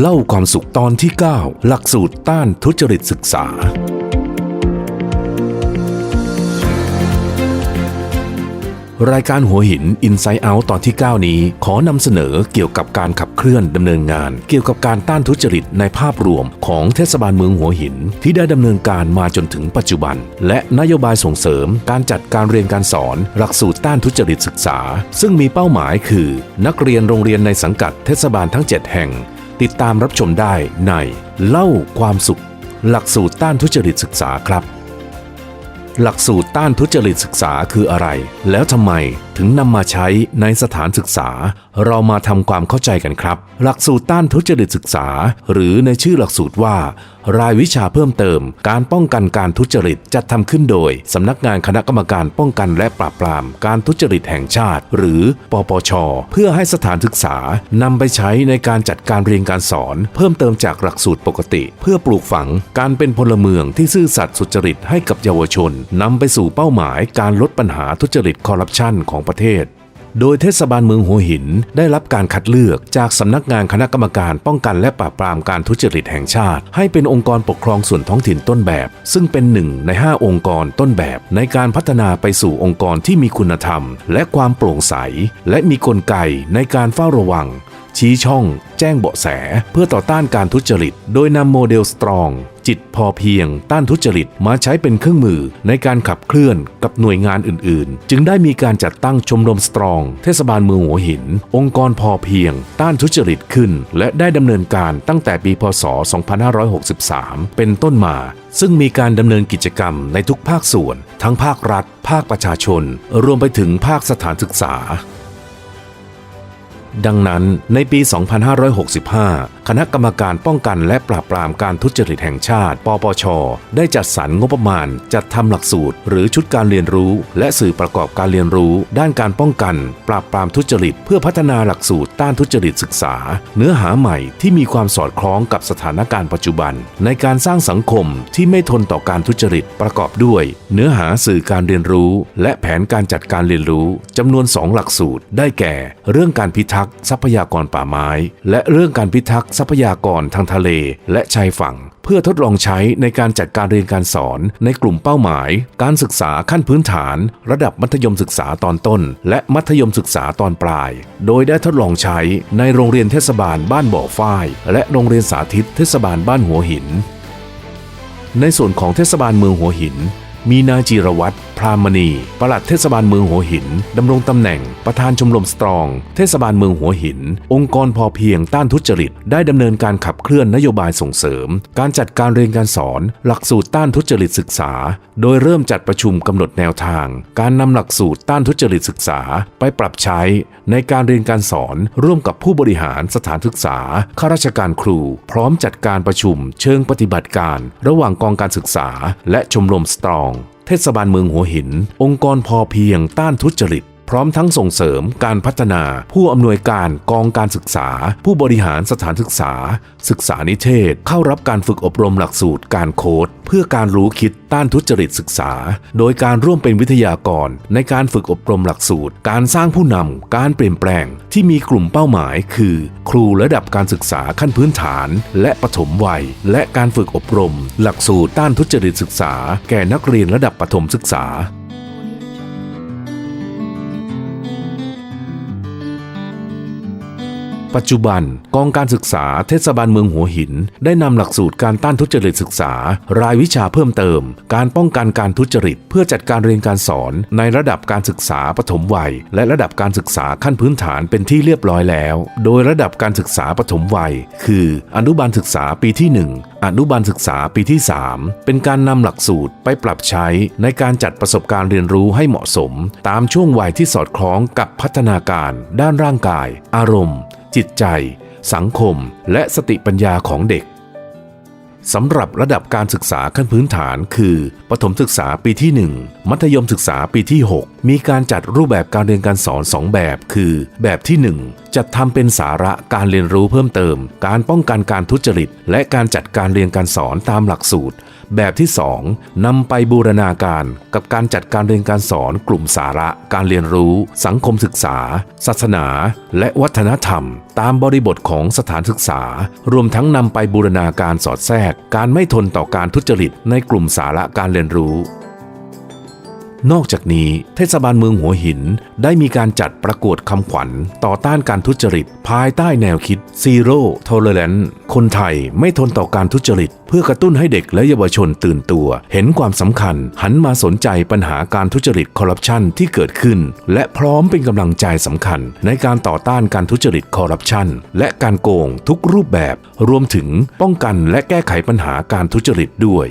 เล่าความสุขตอนที่ 9 หลักสูตรต้านทุจริตศึกษา รายการหัวหิน Inside Out ตอนที่ 9 นี้ขอนำเสนอเกี่ยวกับการขับเคลื่อนดำเนินงาน เกี่ยวกับการต้านทุจริตในภาพรวมของเทศบาลเมืองหัวหิน ที่ได้ดำเนินการมาจนถึงปัจจุบัน และนโยบายส่งเสริมการจัดการเรียนการสอน หลักสูตรต้านทุจริตศึกษา ซึ่งมีเป้าหมายคือ นักเรียนโรงเรียนในสังกัดเทศบาลทั้ง 7 แห่ง ติดตามรับชมได้ในเล่าความสุข หลักสูตรต้านทุจริตศึกษาครับ หลักสูตรต้านทุจริตศึกษาคืออะไร แล้วทำไมถึงนำมาใช้ในสถานศึกษา เรามาทำความเข้าใจกันครับ หลักสูตรต้านทุจริตศึกษา หรือในชื่อหลักสูตรว่ารายวิชาเพิ่มเติม การป้องกันการทุจริตจัดทำขึ้นโดย สำนักงานคณะกรรมการป้องกันและปราบปราม การทุจริตแห่งชาติ หรือปปช เพื่อให้สถานศึกษานำไปใช้ในการจัดการเรียนการสอน เพิ่มเติมจากหลักสูตรปกติ เพื่อปลูกฝังการเป็นพลเมืองที่ซื่อสัตย์สุจริตให้กับเยาวชนนำไปสู่เป้าหมายการลดปัญหาทุจริตคอร์รัปชันของประเทศ โดยเทศบาลเมืองหัวหินได้รับการคัดเลือกจากสำนักงานคณะกรรมการป้องกันและปราบปรามการทุจริตแห่งชาติ ให้เป็นองค์กรปกครองส่วนท้องถิ่นต้นแบบ ซึ่งเป็นหนึ่งใน 5 องค์กรต้นแบบ ในการพัฒนาไปสู่องค์กรที่มีคุณธรรม และความโปร่งใส และมีกลไกในการเฝ้าระวัง ชี้ช่อง แจ้งเบาะแส เพื่อต่อต้านการทุจริต โดยนำโมเดลสตรอง จิตพอเพียง ต้านทุจริตมาใช้เป็นเครื่องมือในการขับเคลื่อนกับหน่วยงานอื่น ๆ จึงได้มีการจัดตั้งชมรมสตรอง เทศบาลเมืองหัวหิน องค์กรพอเพียง ต้านทุจริตขึ้น และได้ดำเนินการตั้งแต่ปีพศ 2563 เป็นต้นมา ซึ่งมีการดำเนินกิจกรรมในทุกภาคส่วน ทั้งภาครัฐ ภาคประชาชน รวมไปถึงภาคสถานศึกษา ดังนั้นในปี 2565 คณะกรรมการป้องกันและปราบปรามการทุจริตแห่งชาติ ปปช ได้จัดสรรงบประมาณ จัดทำหลักสูตร หรือชุดการเรียนรู้ และสื่อประกอบการเรียนรู้ ด้านการป้องกัน ปราบปรามทุจริต เพื่อพัฒนาหลักสูตรต้านทุจริตศึกษา เนื้อหาใหม่ที่มีความสอดคล้องกับสถานการณ์ปัจจุบัน ในการสร้างสังคมที่ไม่ทนต่อการทุจริตประกอบด้วย เนื้อหาสื่อการเรียนรู้ และแผนการจัดการเรียนรู้จำนวน 2 หลักสูตร ได้แก่ เรื่องการพิทัทักษ์ทรัพยากรป่าไม้ และเรื่องการพิทักษ์ทรัพยากรทางทะเล และชายฝั่ง เพื่อทดลองใช้ในการจัดการเรียนการสอน ในกลุ่มเป้าหมาย การศึกษาขั้นพื้นฐาน ระดับมัธยมศึกษาตอนต้น และมัธยมศึกษาตอนปลาย โดยได้ทดลองใช้ในโรงเรียนเทศบาลบ้านบ่อฝ้าย และโรงเรียนสาธิตเทศบาลบ้านหัวหิน ในส่วนของเทศบาลเมืองหัวหิน มีนายจิรวัตรพรามณี ปลัดเทศบาลเมืองหัวหิน ดำรงตำแหน่ง ประธานชมรมสตรอง เทศบาลเมืองหัวหิน องค์กรพอเพียงต้านทุจริต ได้ดำเนินการขับเคลื่อนนโยบายส่งเสริม การจัดการเรียนการสอน หลักสูตรต้านทุจริตศึกษา โดยเริ่มจัดประชุมกำหนดแนวทาง การนำหลักสูตรต้านทุจริตศึกษา ไปปรับใช้ ในการเรียนการสอนร่วมกับผู้บริหารสถานศึกษาข้าราชการครู พร้อมจัดการประชุม เชิงปฏิบัติการ ระหว่างกองการศึกษา และชมรมสตรอง เทศบาลเมืองหัวหิน องค์กรพอเพียงต้านทุจริต ร้อมทั้งส่งเสริมการพัฒนา ผู้อำนวยการกองการศึกษา ผู้บริหารสถานศึกษา ศึกษานิเทศ เข้ารับการฝึกอบรมหลักสูตรการโค้ดเพื่อการรู้คิดต้านทุจริตศึกษา โดยการร่วมเป็นวิทยากร ในการฝึกอบรมหลักสูตร การสร้างผู้นำการเปลี่ยนแปลง ที่มีกลุ่มเป้าหมายคือ ครูระดับการศึกษาขั้นพื้นฐาน และปฐมวัย และการฝึกอบรม หลักสูตรต้านทุจริตศึกษา แก่นักเรียนระดับประถมศึกษา ปัจจุบันกองการศึกษาเทศบาลเมืองหัวหิน ได้นำหลักสูตรการต้านทุจริตศึกษา รายวิชาเพิ่มเติม การป้องกันการทุจริต เพื่อจัดการเรียนการสอนในระดับการศึกษาปฐมวัย และระดับการศึกษาขั้นพื้นฐานเป็นที่เรียบร้อยแล้ว โดยระดับการศึกษาปฐมวัย คืออนุบาลศึกษาปีที่ 1อนุบาลศึกษาปีที่ 3 เป็นการนำหลักสูตรไปปรับใช้ในการจัดประสบการณ์เรียนรู้ให้เหมาะสม ตามช่วงวัยที่สอดคล้องกับพัฒนาการ ด้านร่างกาย อารมณ์ จิตใจ สังคม และสติปัญญาของเด็กสำหรับระดับการศึกษาขั้นพื้นฐานคือประถมศึกษาปีที่ 1 มัธยมศึกษาปีที่ 6 มีการจัดรูปแบบการเรียนการสอน 2 แบบ คือ แบบที่ 1 จัดทำเป็นสาระการเรียนรู้เพิ่มเติม การป้องกันการทุจริต และการจัดการเรียนการสอนตามหลักสูตร แบบที่ 2นำไปบูรณาการกับการจัดการเรียนการสอนกลุ่มสาระ การเรียนรู้ สังคมศึกษา ศาสนา และวัฒนธรรม ตามบริบทของสถานศึกษา รวมทั้งนำไปบูรณาการสอดแทรก การไม่ทนต่อการทุจริตในกลุ่มสาระการเรียนรู้ นอกจากนี้เทศบาลเมืองหัวหินได้มีการจัดประกวดคำขวัญต่อต้านการทุจริต ภายใต้แนวคิด Zero Tolerance คนไทยไม่ทนต่อการทุจริต เพื่อกระตุ้นให้เด็กและเยาวชนตื่นตัว เห็นความสำคัญ หันมาสนใจปัญหาการทุจริตคอร์รัปชันที่เกิดขึ้น และพร้อมเป็นกำลังใจสำคัญ ในการต่อต้านการทุจริตคอร์รัปชันและการโกงทุกรูปแบบ รวมถึงป้องกันและแก้ไขปัญหาการทุจริตด้วย